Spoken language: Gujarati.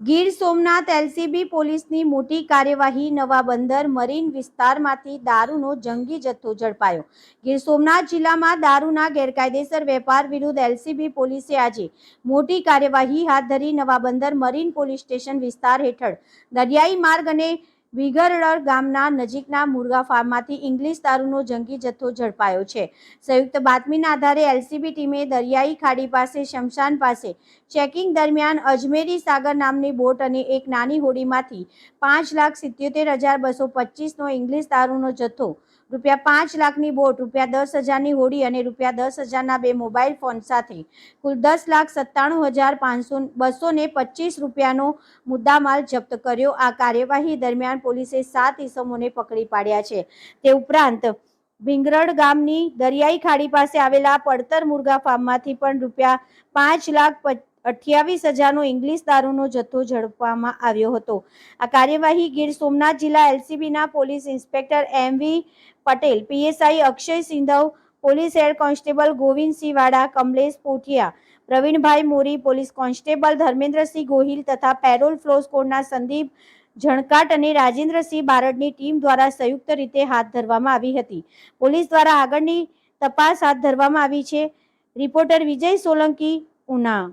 ગીર સોમનાથ એલસીબી પોલીસની મોટી કાર્યવાહી, નવા બંદર, મરીન વિસ્તારમાંથી દારૂનો જંગી જથ્થો ઝડપાયો. ગીર સોમનાથ જિલ્લામાં દારૂના ગેરકાયદેસર વેપાર વિરુદ્ધ એલસીબી પોલીસે આજે મોટી કાર્યવાહી હાથ ધરી નવા બંદર મરીન પોલીસ સ્ટેશન વિસ્તાર હેઠળ દરિયાઈ માર્ગ અને વિગરડ ગામના નજીકના મુરગા ફાર્મમાંથી ઇંગ્લિશ દારૂનો જંગી જથ્થો ઝડપાયો છે. સંયુક્ત બાતમીના આધારે એલસીબી ટીમે દરિયાઈ ખાડી પાસે, શમશાન પાસે ચેકિંગ દરમિયાન અજમેરી સાગર નામની બોટ અને એક નાની હોડીમાંથી પાંચ લાખ સિત્યોતેર હજાર બસો પચીસનો ઇંગ્લિશ દારૂનો જથ્થો, રૂપિયા પાંચ લાખની બોટ, રૂપિયા દસ હજારની હોડી અને રૂપિયા દસ હજારના બે મોબાઈલ ફોન સાથે કુલ દસ લાખ સત્તાણું હજાર પાંચસો બસો ને પચીસ રૂપિયાનો મુદ્દામાલ જપ્ત કર્યો. આ કાર્યવાહી દરમિયાન પોલીસે સાત ઇસમોને પકડી પાડ્યા છે. તે ઉપરાંત ભીંગરડ ગામની દરિયાઈ ખાડી પાસે આવેલા પડતર મુરગા ફાર્મમાંથી પણ રૂપિયા પાંચ લાખ અઠ્યાવીસ હજારનો ઇંગ્લિશ દારૂનો જથ્થો ઝડપવામાં આવ્યો હતો. આ કાર્યવાહી ગીર સોમનાથ જિલ્લા એલસીબીના police inspector M V Patel, PSI Akshay Sindhav, police head constable Govindsinh Vada, Kamlesh Pothiya, Pravinbhai Mori, police constable Dharmendrasinh Gohil તથા પેરોલ ફ્લો સ્કોડના સંદીપ ઝણકાટ અને રાજેન્દ્રસિંહ બારડની ટીમ દ્વારા સંયુક્ત રીતે હાથ ધરવામાં આવી હતી. પોલીસ દ્વારા આગળની તપાસ હાથ ધરવામાં આવી છે. રિપોર્ટર વિજય સોલંકી, ઉના.